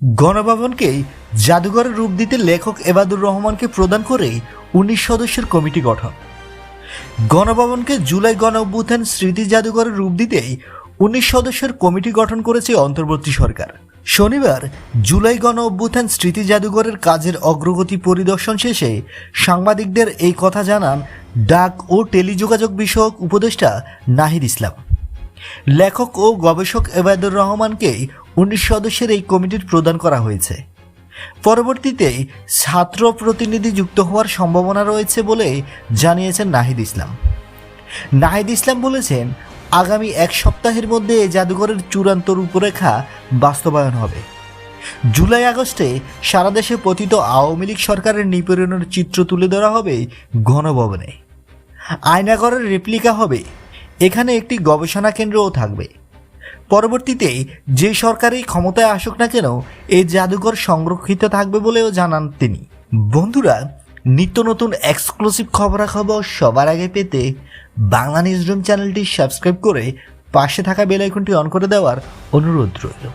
গণভবনকেই জাদুঘরের রূপ দিতে লেখক এবাদুর রহমানকে প্রদান করে উনিশ সদস্যের কমিটি গঠন। গণভবনকে জুলাই গণ অভ্যুত্থান স্মৃতি জাদুঘরের রূপ দিতেই উনিশ সদস্যের কমিটি গঠন করেছে অন্তর্বর্তী সরকার। শনিবার জুলাই গণ অভ্যুত্থান স্মৃতি জাদুঘরের কাজের অগ্রগতি পরিদর্শন শেষে সাংবাদিকদের এই কথা জানান ডাক ও টেলিযোগাযোগ বিষয়ক উপদেষ্টা নাহিদ ইসলাম। লেখক ও গবেষক এবায়দুর রহমানকে উনিশ সদস্যের এই কমিটির প্রদান করা হয়েছে। পরবর্তীতে ছাত্র প্রতিনিধি যুক্ত হওয়ার সম্ভাবনা রয়েছে বলে জানিয়েছেন নাহিদ ইসলাম। নাহিদ ইসলাম বলেছেন, আগামী এক সপ্তাহের মধ্যে জাদুঘরের চূড়ান্ত রূপরেখা বাস্তবায়ন হবে। জুলাই আগস্টে সারা দেশে পতিত আওয়ামী লীগ সরকারের নিপীড়নের চিত্র তুলে ধরা হবে গণভবনে। আয়নাগরের রেপ্লিকা হবে। এখানে একটি গবেষণা কেন্দ্রও থাকবে। পরবর্তীতে যে সরকারই ক্ষমতায় আসুক না কেন এই জাদুঘর সংরক্ষিত থাকবে বলেও জানান তিনি। বন্ধুরা, নিত্য নতুন এক্সক্লুসিভ খবরাখবর সবার আগে পেতে বাংলা নিউজ রুম চ্যানেলটি সাবস্ক্রাইব করে পাশে থাকা বেল আইকনটি অন করে দেওয়ার অনুরোধ রইল।